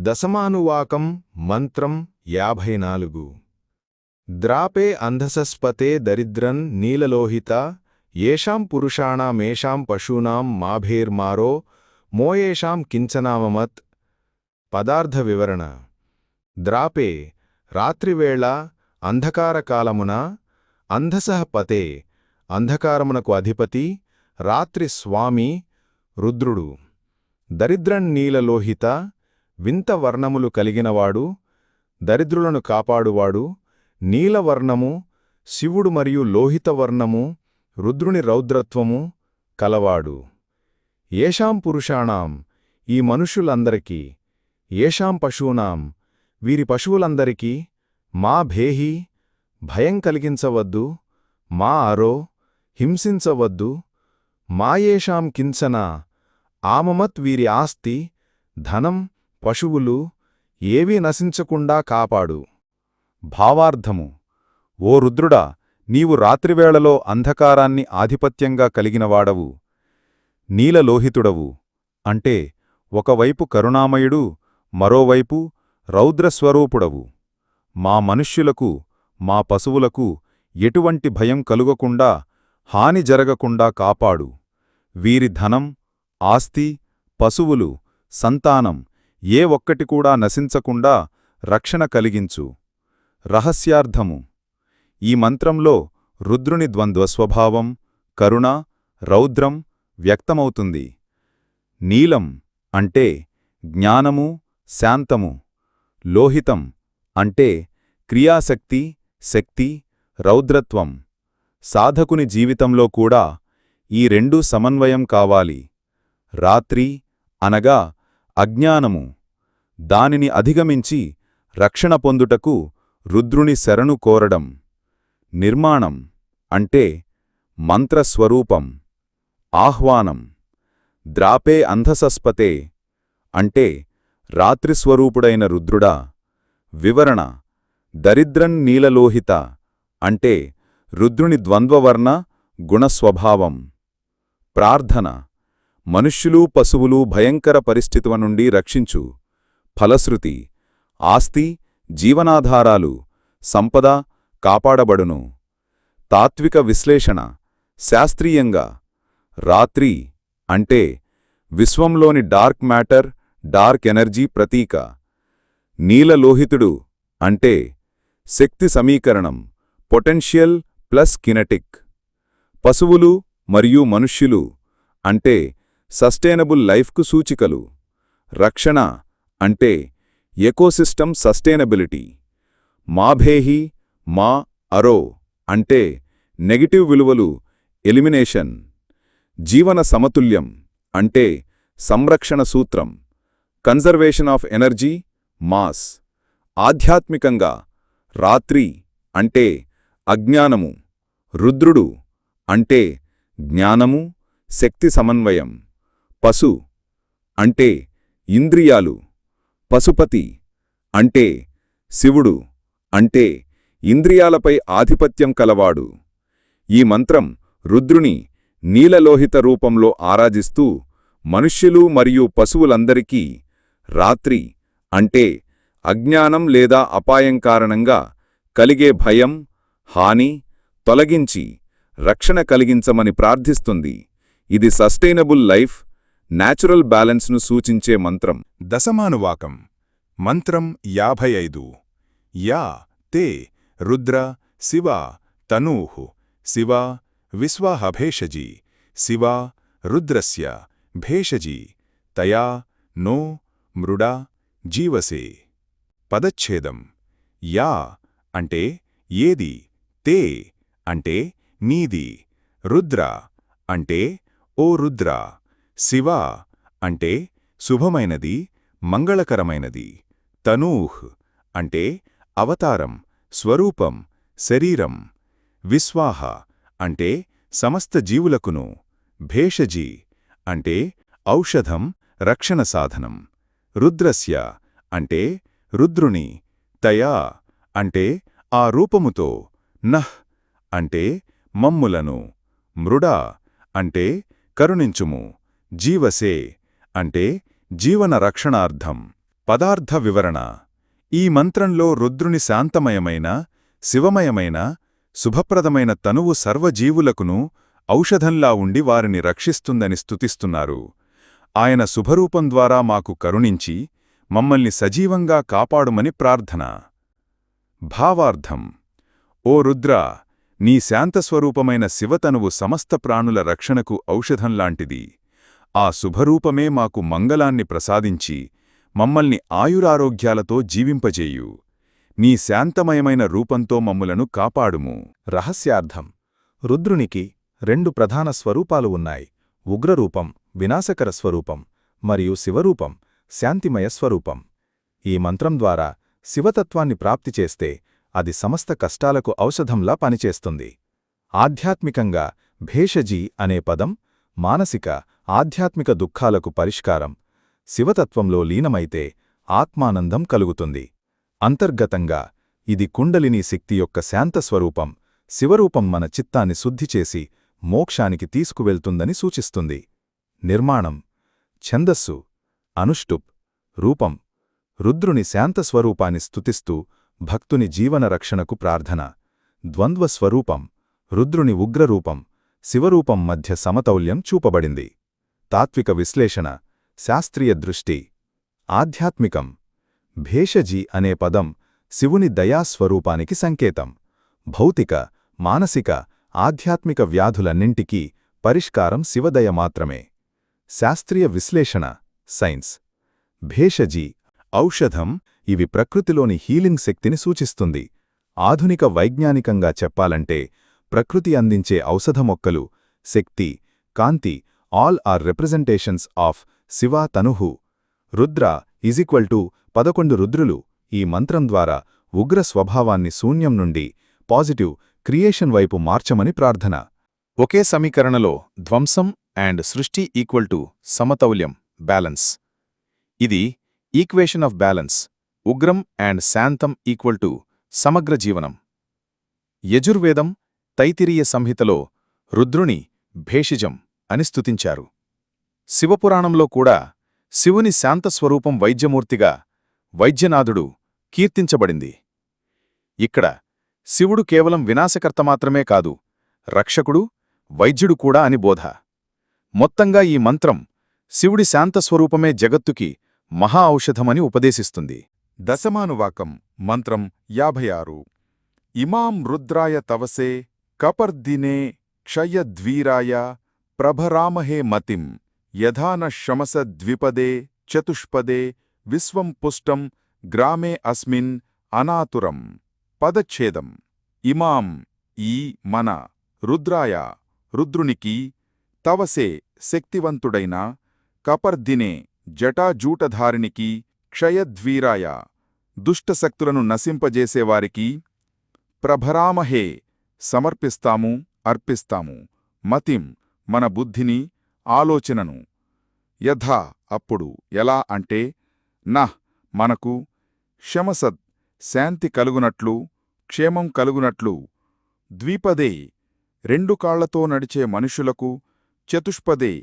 దశమానువాకం మంత్రం యాభై నాలుగు ద్రాపే అంధసస్పతే దరిద్రన్ నీలలోహిత ఏషాం పురుషాణమేషాం పశూనాం మాభేర్మారో మోయేషాం కించనామమత్. పదార్థ వివరణ ద్రాపే రాత్రివేళ అంధకారకాలమున అంధసః పతే అంధకారమునకు అధిపతి రాత్రి స్వామి రుద్రుడు. దరిద్రన్నీలలోహిత వింత వర్ణములు కలిగినవాడు దరిద్రులను కాపాడువాడు నీలవర్ణము శివుడు మరియు లోహితవర్ణము రుద్రుని రౌద్రత్వము కలవాడు. ఏషాం పురుషాణాం ఈ మనుష్యులందరికీ ఏషాం పశూనాం వీరి పశువులందరికీ మా భేహి భయం కలిగించవద్దు మా అరో హింసించవద్దు మాయేషాం కించన ఆమమత్ వీరి ఆస్తి ధనం పశువులు ఏవీ నశించకుండా కాపాడు. భావార్థము. ఓ రుద్రుడా నీవు రాత్రివేళలో అంధకారాన్ని ఆధిపత్యంగా కలిగినవాడవు. నీలలోహితుడవు. అంటే ఒకవైపు కరుణామయుడు మరోవైపు రౌద్రస్వరూపుడవు. మా మనుష్యులకు మా పశువులకు ఎటువంటి భయం కలుగకుండా హాని జరగకుండా కాపాడు. వీరి ధనం ఆస్తి పశువులు సంతానం ఏ ఒక్కటి కూడా నశించకుండా రక్షణ కలిగించు. రహస్యార్థము. ఈ మంత్రంలో రుద్రుని ద్వంద్వస్వభావం కరుణ రౌద్రం వ్యక్తమవుతుంది. నీలం అంటే జ్ఞానము శాంతము. లోహితం అంటే క్రియాశక్తి శక్తి రౌద్రత్వం. సాధకుని జీవితంలో కూడా ఈ రెండూ సమన్వయం కావాలి. రాత్రి అనగా అజ్ఞానము. దానిని అధిగమించి రక్షణ పొందుటకు రుద్రుని శరణు కోరడం. నిర్మాణం అంటే మంత్రస్వరూపం. ఆహ్వానం ద్రాపే అంధసస్పతే అంటే రాత్రిస్వరూపుడైన రుద్రుడా. వివరణ దరిద్రన్ నీలలోహిత అంటే రుద్రుని ద్వంద్వవర్ణ గుణస్వభావం. ప్రార్థన మనుష్యులు పశువులు భయంకర పరిస్థితుల నుండి రక్షించు. ఫలశ్రుతి ఆస్తి జీవనాధారాలు సంపద కాపాడబడును. తాత్విక విశ్లేషణ శాస్త్రీయంగా రాత్రి అంటే విశ్వంలోని డార్క్ మ్యాటర్ డార్క్ ఎనర్జీ ప్రతీక. నీలలోహితుడు అంటే శక్తి సమీకరణం పొటెన్షియల్ ప్లస్ కినెటిక్. పశువులు మరియు మనుష్యులు అంటే సస్టైనబుల్ లైఫ్కు సూచికలు. రక్షణ అంటే ఎకోసిస్టమ్ సస్టైనబిలిటీ. మాభేహి మా అరో అంటే నెగటివ్ విలువలు ఎలిమినేషన్. జీవన సమతుల్యం అంటే సంరక్షణ సూత్రం. Conservation of energy mass. ఆధ్యాత్మికంగా రాత్రి అంటే అజ్ఞానము. రుద్రుడు అంటే జ్ఞానము శక్తి సమన్వయం. పశు అంటే ఇంద్రియాలు పశుపతి అంటే శివుడు అంటే ఇంద్రియాలపై ఆధిపత్యం కలవాడు. ఈ మంత్రం రుద్రుని నీలలోహిత రూపంలో ఆరాధిస్తూ మనుష్యులు మరియు పశువులందరికీ రాత్రి అంటే అజ్ఞానం లేదా అపాయం కారణంగా కలిగే భయం హాని తొలగించి రక్షణ కలిగించమని ప్రార్థిస్తుంది. ఇది సస్టైనబుల్ లైఫ్ న్యాచురల్ బ్యాలెన్స్ను సూచించే మంత్రం. దశమానువాకం. మంత్రం యాభై ఐదు యా తే రుద్ర శివ తనూః శివ విశ్వాహభేషజీ శివ రుద్రస్య భేషజీ తయా నో మృడా జీవసే. పదచ్ఛేదం. యా అంటే ఏది తే అంటే నీది రుద్ర అంటే ఓ రుద్ర. శివ అంటే శుభమైనది మంగళకరమైనది. తనూహ్ అంటే అవతారం స్వరూపం శరీరం. విశ్వాహ అంటే సమస్త జీవులకును. భేషజీ అంటే ఔషధం రక్షణ సాధనం. రుద్రస్య అంటే రుద్రుని. తయా అంటే ఆ రూపముతో. నహ్ అంటే మమ్ములను. మృడా అంటే కరుణించుము. జీవసే అంటే జీవన రక్షణార్థం పదార్థ వివరణ. ఈ మంత్రంలో రుద్రుని శాంతమయమైన శివమయమైన శుభప్రదమైన తనువు సర్వజీవులకును ఔషధంలా ఉండి వారిని రక్షిస్తుందని స్తుతిస్తున్నారు. ఆయన శుభరూపం ద్వారా మాకు కరుణించి మమ్మల్ని సజీవంగా కాపాడుమని ప్రార్థన. భావార్థం. ఓ రుద్రా నీ శాంతస్వరూపమైన శివతనువు సమస్త ప్రాణుల రక్షణకు ఔషధంలాంటిది. ఆ శుభరూపమే మాకు మంగళాన్ని ప్రసాదించి మమ్మల్ని ఆయురారోగ్యాలతో జీవింపజేయు. నీ శాంతమయమైన రూపంతో మమ్ములను కాపాడుము. రహస్యార్థం. రుద్రునికి రెండు ప్రధాన స్వరూపాలు ఉన్నాయి. ఉగ్రరూపం వినాశకర స్వరూపం మరియు శివరూపం శాంతిమయ స్వరూపం. ఈ మంత్రం ద్వారా శివతత్వాన్ని ప్రాప్తి చేస్తే అది సమస్త కష్టాలకు ఔషధంలా పనిచేస్తుంది. ఆధ్యాత్మికంగా భేషజీ అనే పదం మానసిక ఆధ్యాత్మిక దుఃఖాలకు పరిష్కారం శివతత్వంలో లీనమైతే ఆత్మానందం కలుగుతుంది. అంతర్గతంగా ఇది కుండలిని శక్తి యొక్క శాంతస్వరూపం శివరూపం మన చిత్తాన్ని శుద్ధిచేసి మోక్షానికి తీసుకువెళ్తుందని సూచిస్తుంది. నిర్మాణం ఛందస్సు అనుష్టుప్ రూపం రుద్రుని శాంతస్వరూపాన్ని స్తుతిస్తూ భక్తుని జీవన రక్షణకు ప్రార్థన ద్వంద్వస్వరూపం రుద్రుని ఉగ్రరూపం శివరూపం మధ్య సమతౌల్యం చూపబడింది. తాత్విక విశ్లేషణ శాస్త్రీయ దృష్టి ఆధ్యాత్మికం భేషజీ అనే పదం శివుని దయాస్వరూపానికి సంకేతం. భౌతిక మానసిక ఆధ్యాత్మిక వ్యాధులన్నింటికీ పరిష్కారం శివదయ మాత్రమే. శాస్త్రీయ విశ్లేషణ సైన్స్. భేషజీ ఔషధం ఇవి ప్రకృతిలోని హీలింగ్ శక్తిని సూచిస్తుంది. ఆధునిక వైజ్ఞానికంగా చెప్పాలంటే ప్రకృతి అందించే ఔషధ మొక్కలు శక్తి కాంతి all are representations of Shiva తనుహు. Rudra is equal to పదకొండు రుద్రులు. ఈ మంత్రం ద్వారా ఉగ్ర స్వభావాన్ని శూన్యం నుండి పాజిటివ్ క్రియేషన్ వైపు మార్చమని ప్రార్థన. ఒకే సమీకరణలో ధ్వంసం అండ్ సృష్టి ఈక్వల్ టు సమతౌల్యం బ్యాలెన్స్. ఇది ఈక్వేషన్ ఆఫ్ బ్యాలెన్స్ ఉగ్రం అండ్ శాంతం ఈక్వల్ టు సమగ్ర జీవనం. యజుర్వేదం తైతిరీయ సంహితలో రుద్రుని భేషిజం అని స్తుతించారు. శివపురాణంలో కూడా శివుని శాంతస్వరూపం వైద్యమూర్తిగా వైద్యనాథుడు కీర్తించబడింది. ఇక్కడ శివుడు కేవలం వినాశకర్త మాత్రమే కాదు రక్షకుడు వైద్యుడు కూడా అని బోధ. మొత్తంగా ఈ మంత్రం శివుడి శాంతస్వరూపమే జగత్తుకి మహా ఔషధమని ఉపదేశిస్తుంది. దశమానువాకం మంత్రం యాభై ఆరు. ఇమాం రుద్రాయ తవసే కపర్దినే క్షయద్వీరాయ ప్రభరామహే మతిం యథాన శమస ద్విపదే చతుష్పదే విశ్వం పుష్టం గ్రామే అస్మిన్ అనాతురం పదచ్ఛేదం ఇమాం ఈ మన రుద్రాయ రుద్రునికి తవసే శక్తివంతుడైన కపర్దినే జటాజూటధారినికి క్షయద్వీరాయ దుష్టశక్తులను నశింపజేసేవారికి ప్రభరామహే సమర్పిస్తాము అర్పిస్తాము. మతిం మన బుద్ధిని ఆలోచనను. యథా అప్పుడు ఎలా అంటే నహ్ మనకు శమసద్ శాంతి కలుగునట్లు క్షేమం కలుగునట్లు ద్వీపదే రెండు కాళ్ళతో నడిచే మనుషులకు చతుష్పదే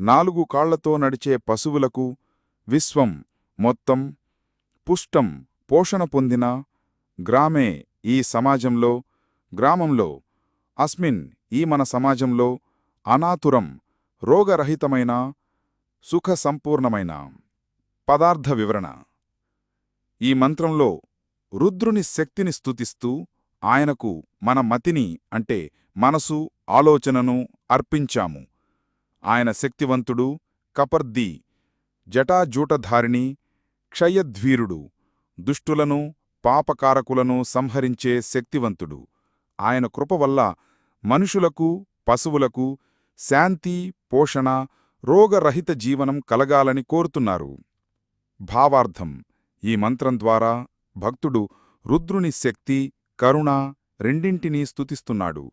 నాలుగు కాళ్ళతో నడిచే పశువులకు విశ్వం మొత్తం పుష్టం పోషణ పొందిన గ్రామే ఈ సమాజంలో గ్రామంలో అస్మిన్ ఈ మన సమాజంలో అనాతురం రోగరహితమైన సుఖ సంపూర్ణమైన పదార్థ వివరణ. ఈ మంత్రంలో రుద్రుని శక్తిని స్తుతిస్తూ ఆయనకు మన మతిని అంటే మనసు ఆలోచనను అర్పించాము. ఆయన శక్తివంతుడు కపర్ది జటాజూటధారిణి క్షయధ్వీరుడు దుష్టులను పాపకారకులను సంహరించే శక్తివంతుడు. ఆయన కృప వల్ల మనుషులకు పశువులకు శాంతి పోషణ రోగరహిత జీవనం కలగాలని కోరుతున్నారు. భావార్థం. ఈ మంత్రం ద్వారా భక్తుడు రుద్రుని శక్తి కరుణ రెండింటినీ స్తుతిస్తున్నాడు.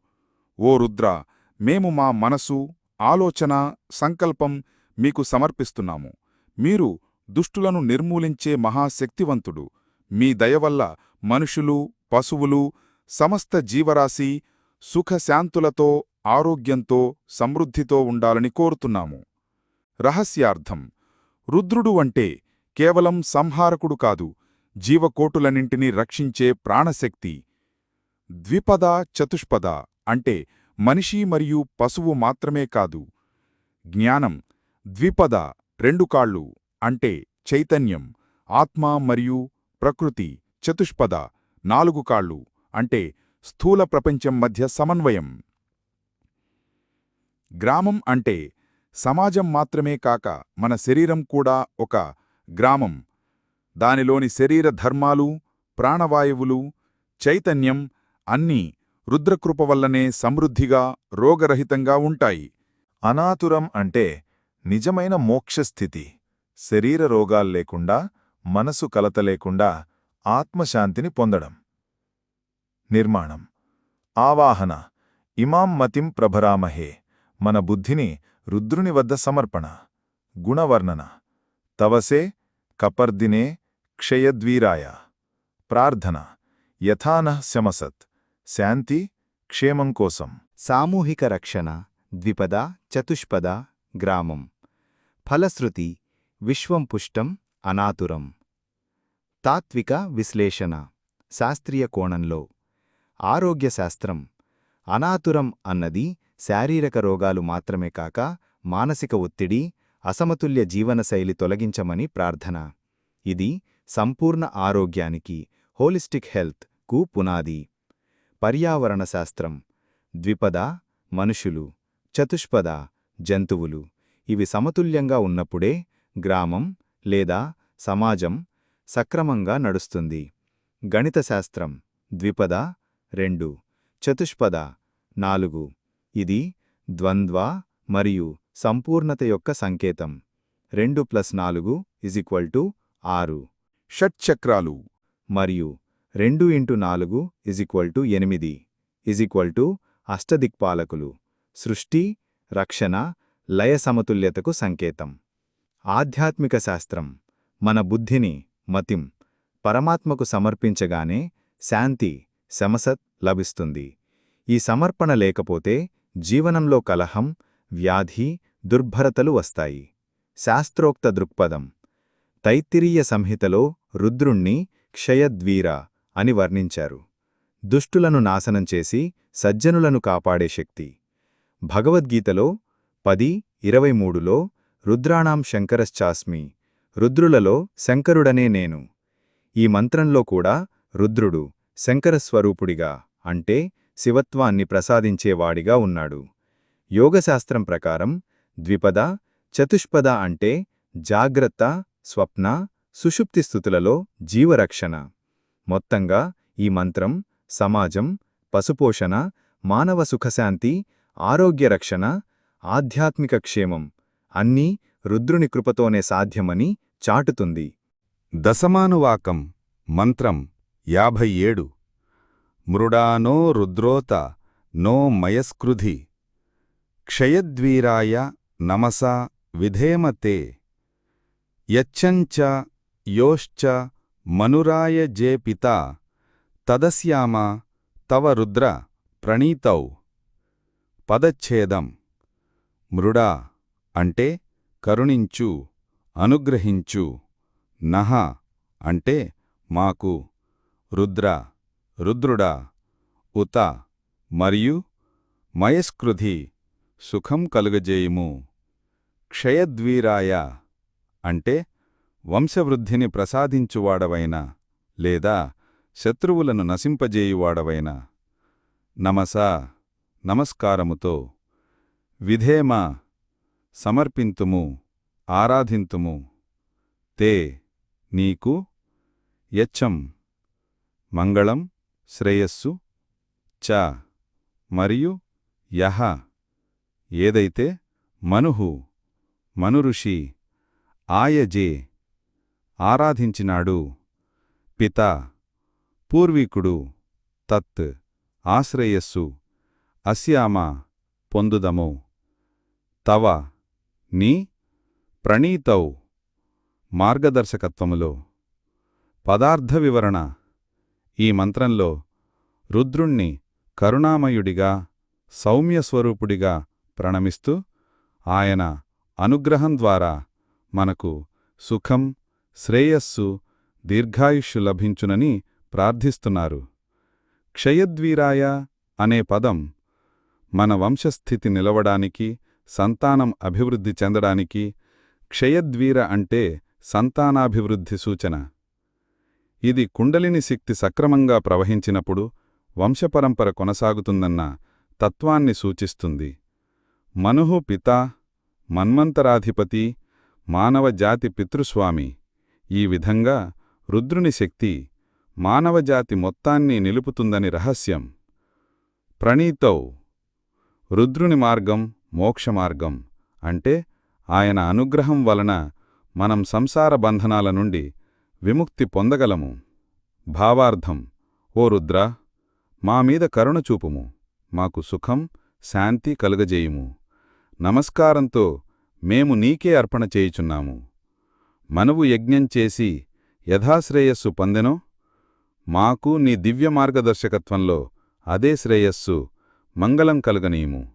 ఓ రుద్ర మేము మా మనసు ఆలోచన సంకల్పం మీకు సమర్పిస్తున్నాము. మీరు దుష్టులను నిర్మూలించే మహాశక్తివంతుడు. మీ దయవల్ల మనుషులు పశువులు సమస్త జీవరాశి సుఖశాంతులతో ఆరోగ్యంతో సమృద్ధితో ఉండాలని కోరుతున్నాము. రహస్యార్థం. రుద్రుడు అంటే కేవలం సంహారకుడు కాదు జీవకోటులన్నింటినీ రక్షించే ప్రాణశక్తి. ద్విపద చతుష్పద అంటే మనిషి మరియు పశువు మాత్రమే కాదు. జ్ఞానం. ద్విపద రెండు కాళ్ళు అంటే చైతన్యం ఆత్మ మరియు ప్రకృతి చతుష్పద నాలుగు కాళ్ళు. అంటే స్థూల ప్రపంచం మధ్య సమన్వయం. గ్రామం అంటే సమాజం మాత్రమే కాక మన శరీరం కూడా ఒక గ్రామం. దానిలోని శరీర ధర్మాలు ప్రాణవాయువులు చైతన్యం అన్నీ రుద్రకృప వల్లనే సమృద్ధిగా రోగరహితంగా ఉంటాయి. అనాతురం అంటే నిజమైన మోక్షస్థితి. శరీర రోగాల్లేకుండా మనసు కలత లేకుండా ఆత్మశాంతిని పొందడం. నిర్మాణం. ఆవాహన. ఇమాం మతిం ప్రభరామహే. మన బుద్ధిని రుద్రుని వద్ద సమర్పణ. గుణవర్ణన. తవసే కపర్దినే క్షయద్వీరాయ. ప్రార్థన. యథానః శమసత్. శాంతి క్షేమం కోసం. సామూహిక రక్షణ. ద్విపద చతుష్పద గ్రామం. ఫలశ్రుతి. విశ్వం పుష్టం అనాతురం. తాత్విక విశ్లేషణ. శాస్త్రీయ కోణంలో. ఆరోగ్యశాస్త్రం. అనాతురం అన్నది శారీరక రోగాలు మాత్రమే కాక మానసిక ఒత్తిడి అసమతుల్య జీవనశైలి తొలగించమని ప్రార్థన. ఇది సంపూర్ణ ఆరోగ్యానికి హోలిస్టిక్ హెల్త్కు పునాది. పర్యావరణ శాస్త్రం. ద్విపద మనుషులు. చతుష్పద జంతువులు. ఇవి సమతుల్యంగా ఉన్నప్పుడే గ్రామం లేదా సమాజం సక్రమంగా నడుస్తుంది. గణితశాస్త్రం. ద్విపద రెండు. చతుష్పద. నాలుగు. ఇది ద్వంద్వ మరియు సంపూర్ణత యొక్క సంకేతం. రెండు ప్లస్ నాలుగు ఇజిక్వల్ టు ఆరు. షట్చక్రాలు మరియు రెండు ఇంటూ నాలుగు ఇజిక్వల్ టు ఎనిమిది. ఇజిక్వల్ టు అష్టదిక్పాలకులు. సృష్టి రక్షణ లయ సమతుల్యతకు సంకేతం. ఆధ్యాత్మిక శాస్త్రం. మన బుద్ధిని మతిం పరమాత్మకు సమర్పించగానే శాంతి శమసత్ లభిస్తుంది. ఈ సమర్పణ లేకపోతే జీవనంలో కలహం వ్యాధి దుర్భరతలు వస్తాయి. శాస్త్రోక్త దృక్పథం. తైత్తిరీయ సంహితలో రుద్రుణ్ణి క్షయద్వీర అని వర్ణించారు. దుష్టులను నాశనం చేసి సజ్జనులను కాపాడే శక్తి. భగవద్గీతలో పది ఇరవై మూడులో రుద్రాణాం శంకరశ్చాస్మి రుద్రులలో శంకరుడనే నేను. ఈ మంత్రంలో కూడా రుద్రుడు శంకరస్వరూపుడిగా అంటే శివత్వాన్ని ప్రసాదించేవాడిగా ఉన్నాడు. యోగశాస్త్రం ప్రకారం ద్విపద చతుష్పద అంటే జాగ్రత్త స్వప్న సుషుప్తి స్థుతులలో జీవరక్షణ. మొత్తంగా ఈ మంత్రం సమాజం పశుపోషణ మానవ సుఖశాంతి ఆరోగ్యరక్షణ ఆధ్యాత్మిక క్షేమం అన్నీ రుద్రుని కృపతోనే సాధ్యమని చాటుతుంది. దశమానువాకం మంత్రం యాభై ఏడు మృడానో రుద్రోత నో మయస్కృధి. క్షయద్వీరాయ నమస విధేమతే యచ్చంచ యోశ్చ మనురాయ జే పితా. తదస్యామ తవ రుద్ర ప్రణీతౌ. పదచ్ఛేదం. మృడా అంటే కరుణించు అనుగ్రహించు నహ అంటే మాకు రుద్ర రుద్రుడా ఉత మరియు మయస్కృధి సుఖం కలుగజేయుము. క్షయద్వీరాయ అంటే వంశవృద్ధిని ప్రసాదించువాడవైన లేదా శత్రువులను నశింపజేయువాడవైన. నమసా నమస్కారముతో విధేమ సమర్పింతుము ఆరాధింతుము. తే నీకు యచ్చం. మంగళం శ్రేయస్సు చ మరియు యహ. ఏదైతే మనుహు మనుఋషి ఆయజే ఆరాధించినాడు పిత పూర్వీకుడు తత్ ఆశ్రయస్సు అస్యామ పొందుదము. తవ నీ ప్రణీతౌ మార్గదర్శకత్వములో. పదార్థ వివరణ ఈ మంత్రంలో రుద్రుణ్ణి కరుణామయుడిగా సౌమ్యస్వరూపుడిగా ప్రణమిస్తూ ఆయన అనుగ్రహం ద్వారా మనకు సుఖం శ్రేయస్సు దీర్ఘాయుష్యు లభించునని ప్రార్థిస్తున్నారు. క్షయద్వీరాయ అనే పదం మన వంశస్థితి నిలవడానికి సంతానం అభివృద్ధి చెందడానికి క్షయద్వీర అంటే సంతానాభివృద్ధి సూచన. ఇది కుండలిని శక్తి సక్రమంగా ప్రవహించినప్పుడు వంశపరంపర కొనసాగుతుందన్న తత్వాన్ని సూచిస్తుంది. మనుహు పితా మన్మంతరాధిపతి మానవజాతి పితృస్వామి. ఈ విధంగా రుద్రుని శక్తి మానవజాతి మొత్తాన్ని నిలుపుతుందని రహస్యం. ప్రణీతౌ రుద్రుని మార్గం మోక్షమార్గం అంటే ఆయన అనుగ్రహం వలన మనం సంసార బంధనాల నుండి విముక్తి పొందగలము. భావార్థం ఓ రుద్ర మామీద కరుణ చూపుము. మాకు సుఖం శాంతి కలుగజేయుము. నమస్కారంతో మేము నీకే అర్పణ చేయుచున్నాము. మనవు యజ్ఞం చేసి యథాశ్రేయస్సు పొందెనో? మాకు నీ దివ్య మార్గదర్శకత్వంలో అదే శ్రేయస్సు మంగళం కలుగనీయము.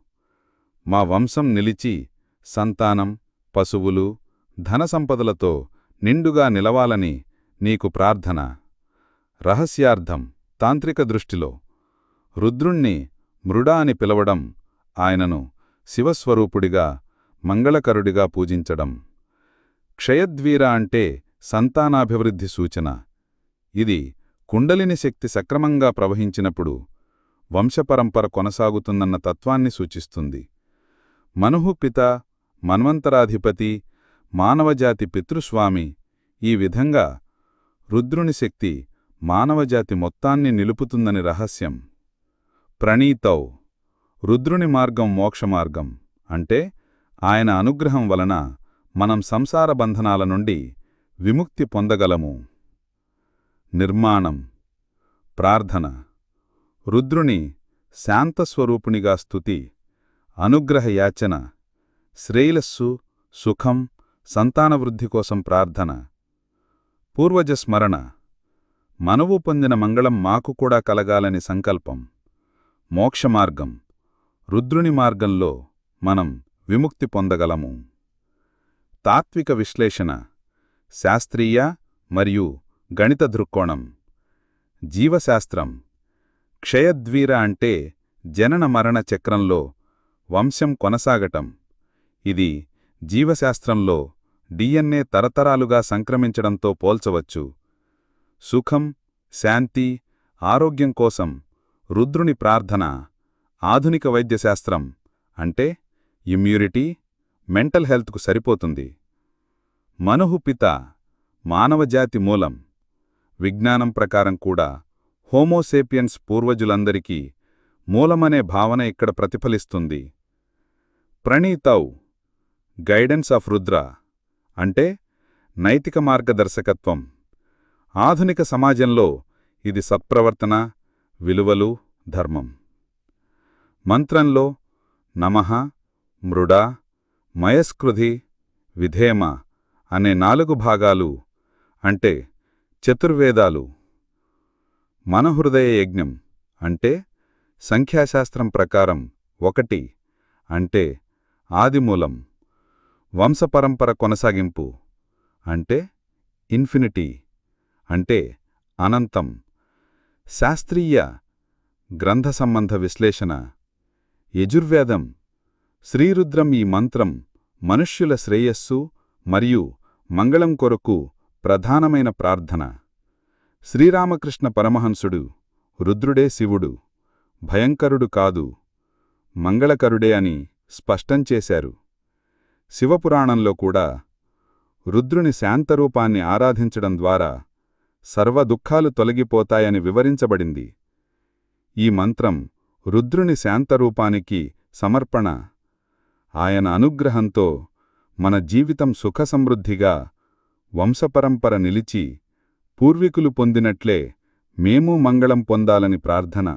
మా వంశం నిలిచి సంతానం పశువులు ధనసంపదలతో నిండుగా నిలవాలని నీకు ప్రార్థన. రహస్యార్థం తాంత్రిక దృష్టిలో. రుద్రుణ్ణి మృడా అని పిలవడం ఆయనను శివస్వరూపుడిగా మంగళకరుడిగా పూజించడం. క్షయద్వీర అంటే సంతానాభివృద్ధి సూచన. ఇది కుండలిని శక్తి సక్రమంగా ప్రవహించినప్పుడు వంశపరంపర కొనసాగుతుందన్న తత్వాన్ని సూచిస్తుంది. మనుహు పిత మన్వంతరాధిపతి మానవజాతి పితృస్వామి ఈ విధంగా రుద్రుని శక్తి మానవజాతి మొత్తాన్ని నిలుపుతుందని రహస్యం. ప్రణీతౌ రుద్రుని మార్గం మోక్షమార్గం అంటే ఆయన అనుగ్రహం వలన మనం సంసార బంధనాల నుండి విముక్తి పొందగలము. నిర్మాణం ప్రార్థన. రుద్రుని శాంతస్వరూపునిగా స్థుతి అనుగ్రహయాచన శ్రేయలస్సు సుఖం సంతానవృద్ధి కోసం ప్రార్థన. పూర్వజ స్మరణ. మనవు పొందిన మంగళం మాకు కూడా కలగాలని సంకల్పం. మోక్షమార్గం రుద్రుని మార్గంలో మనం విముక్తి పొందగలము. తాత్విక విశ్లేషణ. శాస్త్రీయ మరియు గణిత దృక్కోణం. జీవశాస్త్రం. క్షయద్వీర అంటే జనన మరణ చక్రంలో వంశం కొనసాగటం. ఇది జీవశాస్త్రంలో డిఎన్ఏ తరతరాలుగా సంక్రమించడంతో పోల్చవచ్చు. సుఖం శాంతి ఆరోగ్యం కోసం రుద్రుని ప్రార్థన ఆధునిక వైద్యశాస్త్రం అంటే ఇమ్యూనిటీ మెంటల్ హెల్త్కు సరిపోతుంది. మనుహుపిత మానవజాతి మూలం. విజ్ఞానం ప్రకారం కూడా హోమోసేపియన్స్ పూర్వజులందరికీ మూలమనే భావన ఇక్కడ ప్రతిఫలిస్తుంది. ప్రణీతౌ గైడెన్స్ ఆఫ్ రుద్ర. అంటే నైతిక మార్గదర్శకత్వం. ఆధునిక సమాజంలో ఇది సత్ప్రవర్తన విలువలు ధర్మం. మంత్రంలో నమః మృడా మయస్కృధి విధేమ అనే నాలుగు భాగాలు అంటే చతుర్వేదాలు. మనహృదయ యజ్ఞం అంటే సంఖ్యాశాస్త్రం ప్రకారం ఒకటి అంటే ఆదిమూలం. వంశపరంపర కొనసాగింపు అంటే ఇన్ఫినిటీ అంటే అనంతం. శాస్త్రీయ గ్రంథ సంబంధ విశ్లేషణ యజుర్వేదం. శ్రీరుద్రం ఈ మంత్రం మనుష్యుల శ్రేయస్సు మరియు మంగళం కొరకు ప్రధానమైన ప్రార్థన. శ్రీరామకృష్ణ పరమహంసుడు రుద్రుడే శివుడు భయంకరుడు కాదు మంగళకరుడే అని స్పష్టం చేశారు. శివపురాణంలో కూడా రుద్రుని శాంతరూపాన్ని ఆరాధించడం ద్వారా సర్వ దుఃఖాలు తొలగిపోతాయని వివరించబడింది. ఈ మంత్రం రుద్రుని శాంతరూపానికి సమర్పణ. ఆయన అనుగ్రహంతో మన జీవితం సుఖసమృద్ధిగా వంశపరంపర నిలిచి పూర్వీకులు పొందినట్లే మేము మంగళం పొందాలని ప్రార్థన.